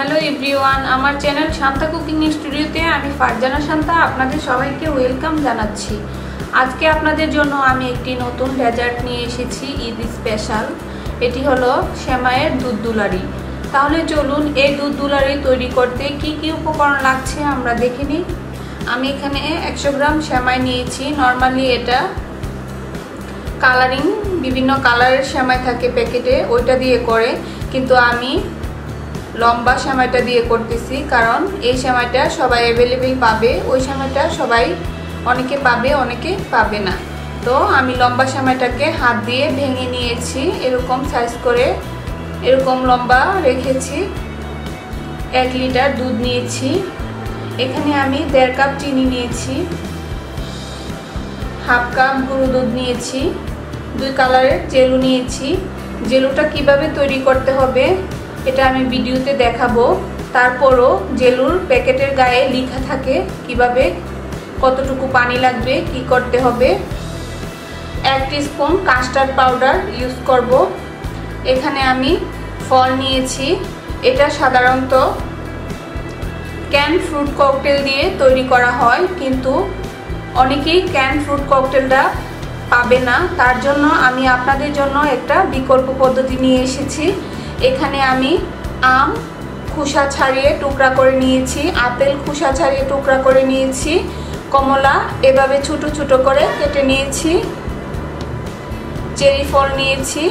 Hello everyone, আমার channel Shanta cooking স্টুডিওতে আমি ফারজানা শান্তা, আপনাদের সবাইকে ওয়েলকাম জানাচ্ছি। আজকে আপনাদের জন্য আমি একটি নতুন ডেজার্ট নিয়ে এসেছি, ঈদ স্পেশাল। এটি হলো সেমাইয়ের দুধ দুলারি। তাহলে চলুন এই দুধ দুলারি তৈরি করতে কি কি উপকরণ লাগছে আমরা দেখে নিই। আমি এখানে একশো গ্রাম শ্যামাই নিয়েছি। নর্মালি এটা কালারিং, বিভিন্ন কালারের শ্যামাই থাকে প্যাকেটে, ওইটা দিয়ে করে। কিন্তু আমি লম্বা সেমাইটা দিয়ে করতেছি, কারণ এই সেমাইটা সবাই অ্যাভেলেবেল পাবে, ওই সেমাইটা সবাই অনেকে পাবে অনেকে পাবে না। তো আমি লম্বা সেমাইটাকে হাত দিয়ে ভেঙে নিয়েছি, এরকম সাইজ করে, এরকম লম্বা রেখেছি। এক লিটার দুধ নিয়েছি, এখানে আমি দেড় কাপ চিনি নিয়েছি, হাফ কাপ গুঁড়ো দুধ নিয়েছি, দুই কালারের জেলু নিয়েছি। জেলুটা কীভাবে তৈরি করতে হবে এটা আমি ভিডিওতে দেখাবো। তারপরও জেলুর প্যাকেটের গায়ে লেখা থাকে কীভাবে কতটুকু পানি লাগবে, কি করতে হবে। এক স্পুন কাস্টার্ড পাউডার ইউজ করব। এখানে আমি ফল নিয়েছি। এটা সাধারণত ক্যান ফ্রুট ককটেল দিয়ে তৈরি করা হয়, কিন্তু অনেকেই ক্যান ফ্রুট ককটেলটা পাবে না। তার জন্য আমি আপনাদের জন্য একটা বিকল্প পদ্ধতি নিয়ে এসেছি। এখানে আমি আম খোসা ছাড়িয়ে টুকরা করে নিয়েছি, আপেল খোসা ছাড়িয়ে টুকরা করে নিয়েছি, কমলা এভাবে ছোট ছোট করে কেটে নিয়েছি, চেরি ফল নিয়েছি।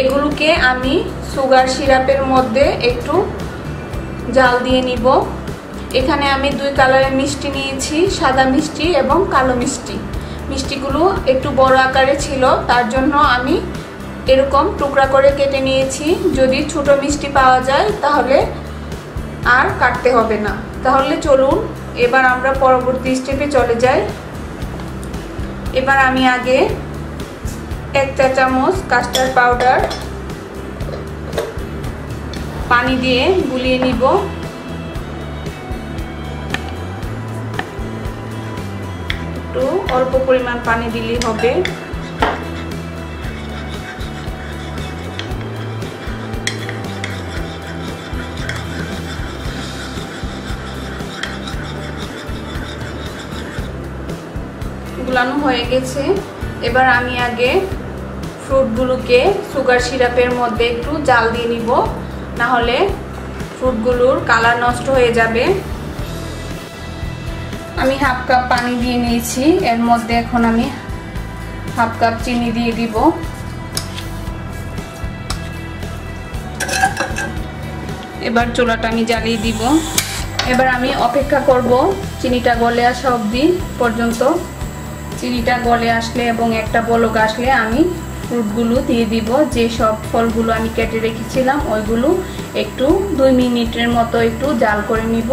এগুলোকে আমি সুগার সিরাপের মধ্যে একটু জাল দিয়ে নিব। এখানে আমি দুই কালারের মিষ্টি নিয়েছি, সাদা মিষ্টি এবং কালো মিষ্টি। মিষ্টিগুলো একটু বড় আকারে ছিল, তার জন্য আমি এরকম টুকরা করে কেটে নিয়েছি। যদি ছোট মিষ্টি পাওয়া যায়, তাহলে আর কাটতে হবে না। তাহলে চলুন, এবার আমরা পরবর্তী স্টেপে চলে যাই। এবার আমি আগে এক চা চামচ কাস্টার্ড পাউডার পানি দিয়ে গুলিয়ে নিব। একটু অল্প পরিমাণ পানি দিলেই হবে। গুলানো হয়ে গেছে। এবার আমি আগে ফ্রুটগুলোকে সুগার সিরাপের মধ্যে একটু জাল দিয়ে নিব না হলে ফ্রুটগুলোর কালার নষ্ট হয়ে যাবে। আমি হাফ কাপ পানি দিয়ে নিয়েছি, এর মধ্যে এখন আমি হাফ কাপ চিনি দিয়ে দিব। এবার চোলাটা আমি জ্বালিয়ে দিব। এবার আমি অপেক্ষা করব, চিনিটা গলে আসা অবধি পর্যন্ত। চিনিটা গলে আসলে এবং একটা বলক আসলে আমি ফ্রুটগুলো দিয়ে দিব। যে সব ফলগুলো আমি কেটে রেখেছিলাম, ওইগুলো একটু দুই মিনিটের মতো একটু জাল করে নিব।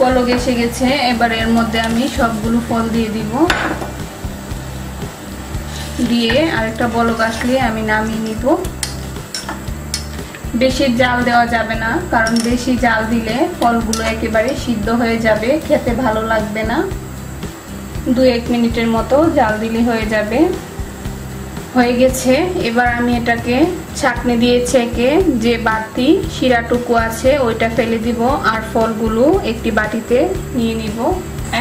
বলক এসে গেছে, এবার এর মধ্যে আমি সবগুলো ফল দিয়ে দিব। দিয়ে আরেকটা বলক আসলে আমি নামিয়ে নিব। বেশি জাল দেওয়া যাবে না, কারণ বেশি জাল দিলে ফলগুলো একেবারে সিদ্ধ হয়ে যাবে, খেতে ভালো লাগবে না। দু এক মিনিটের মতো জাল দিলে হয়ে যাবে। হয়ে গেছে। এবার আমি এটাকে ছাকনি দিয়ে ছেঁকে যে বাড়তি শিরাটুকু আছে, ওইটা ফেলে দিব আর ফলগুলো একটি বাটিতে নিয়ে নিব।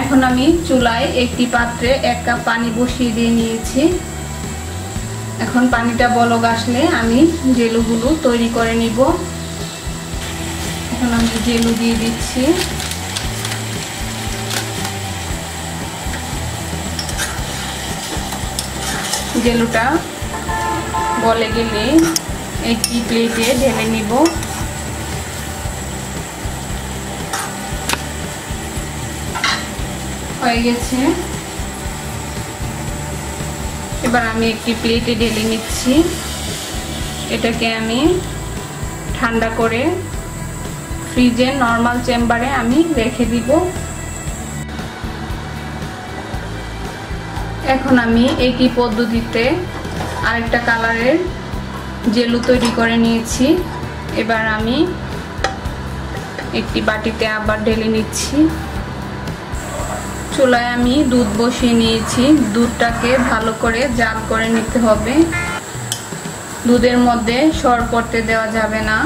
এখন আমি চুলায় একটি পাত্রে এক কাপ পানি বসিয়ে দিয়ে নিয়েছি। এখন পানিটা বলক আসলে আমি জেলুগুলো তৈরি করে নিব। এখন আমি জেলু দিয়ে দিচ্ছি। জেলুটা বলে গেলে একটি প্লেটে ঢেলে নিব। হয়ে গেছে। এবার আমি একটি প্লেটে ঢেলে নিচ্ছি। এটাকে আমি ঠান্ডা করে ফ্রিজে নর্মাল চেম্বারে আমি রেখে দিব। এখন আমি একই পদ্ধতিতে আরেকটা কালারের জেলু তৈরি করে নিয়েছি। এবার আমি একটি বাটিতে আবার ঢেলে নিচ্ছি। চুলায় আমি দুধ বসিয়ে নিয়েছি। দুধটাকে ভালো করে জাল করে নিতে হবে। দুধের মধ্যে সর করতে দেওয়া যাবে না।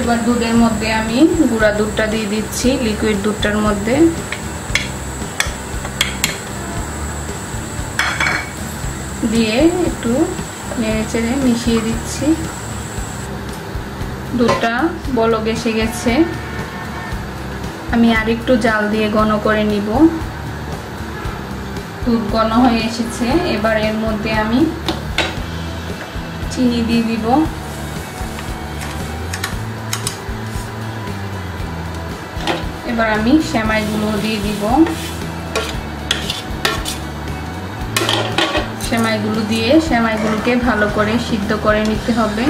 এবার দুধের মধ্যে আমি গুঁড়া দুধটা দিয়ে দিচ্ছি লিকুইড দুধটার মধ্যে। দিয়ে একটু নেড়ে চেড়ে মিশিয়ে দিচ্ছি। দুধটা বলক এসে গেছে। আমি আর একটু জাল দিয়ে ঘন করে নিব। দুধ ঘন হয়ে এসেছে। এবার এর মধ্যে আমি চিনি দিয়ে দিব। এবার আমি সেমাইগুলো দিয়ে দিব। সেমাইগুলো দিয়ে সেমাইগুলোকে ভালো করে সিদ্ধ করে নিতে হবে।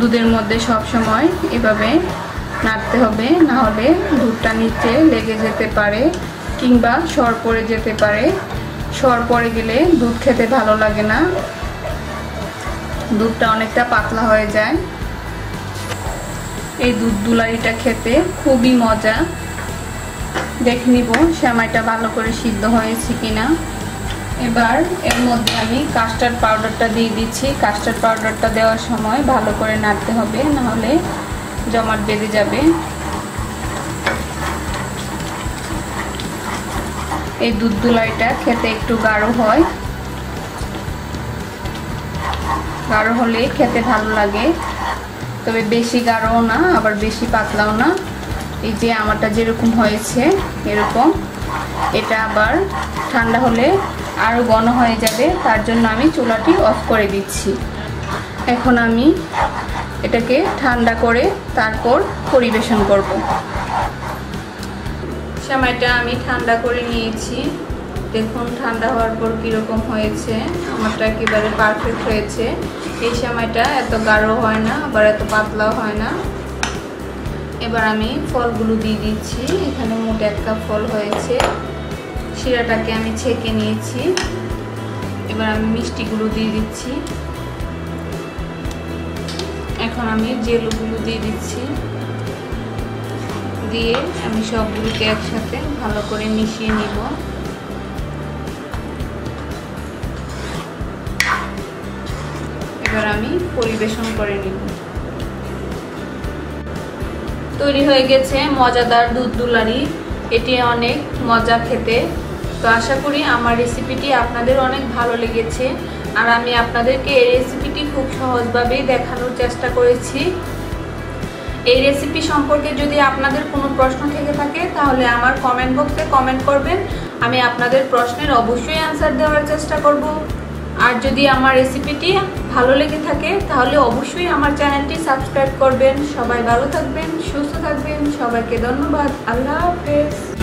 দুধের মধ্যে সব সময় এভাবে নাড়তে হবে, না হলে দুধটা নিচে লেগে যেতে পারে কিংবা সর পড়ে যেতে পারে। সর পড়ে গেলে দুধ খেতে ভালো লাগে না। দুধটা অনেকটা পাতলা হয়ে যায়। এই দুধ দুলারিটা খেতে খুবই মজা। দেখে নিব শ্যামাইটা ভালো করে সিদ্ধ হয়েছে কিনা। এবার এর মধ্যে আমি কাস্টার্ড পাউডারটা দিয়ে দিচ্ছি। কাস্টার্ড পাউডারটা দেওয়ার সময় ভালো করে নাড়তে হবে, নাহলে জমাট বেঁধে যাবে। এই দুধ দুলাইটা খেতে একটু গাঢ় হয়। গাঢ় হলে খেতে ভালো লাগে। তবে বেশি গাঢ়ও না, আবার বেশি পাতলাও না। এই যে আমারটা যেরকম হয়েছে, এরকম। এটা আবার ঠান্ডা হলে আরও ঘন হয়ে যাবে, তার জন্য আমি চুলাটি অফ করে দিচ্ছি। এখন আমি এটাকে ঠান্ডা করে তারপর পরিবেশন করব। সময়টা আমি ঠান্ডা করে নিয়েছি। দেখুন, ঠান্ডা হওয়ার পর কীরকম হয়েছে, আমারটা একেবারে পারফেক্ট হয়েছে। এই সময়টা এত গাঢ় হয় না, আবার এত পাতলাও হয় না। এবার আমি ফলগুলো দিয়ে দিচ্ছি। এখানে মোট এক কাপ ফল হয়েছে। শিরাটাকে আমি ছেঁকে নিয়েছি। এবার আমি মিষ্টিগুলো দিয়ে দিচ্ছি। এখন আমি জেলুগুলো দিয়ে দিচ্ছি। দিয়ে আমি সবগুলোকে একসাথে ভালো করে মিশিয়ে নিব। এবার আমি পরিবেশন করে নিব। তৈরি হয়ে গেছে মজাদার দুধ দুলারি। এটি অনেক মজা খেতে। তো আশা করি আমার রেসিপিটি আপনাদের অনেক ভালো লেগেছে। আর আমি আপনাদেরকে এই রেসিপিটি খুব সহজভাবেই দেখানোর চেষ্টা করেছি। এই রেসিপি সম্পর্কে যদি আপনাদের কোনো প্রশ্ন থেকে থাকে, তাহলে আমার কমেন্ট বক্সে কমেন্ট করবেন। আমি আপনাদের প্রশ্নের অবশ্যই অ্যান্সার দেওয়ার চেষ্টা করব। আর যদি আমার রেসিপিটি ভালো লেগে থাকে, তাহলে অবশ্যই আমার চ্যানেলটি সাবস্ক্রাইব করবেন। সবাই ভালো থাকবেন, সুস্থ থাকবেন। সবাইকে ধন্যবাদ। আল্লাহ হাফেজ।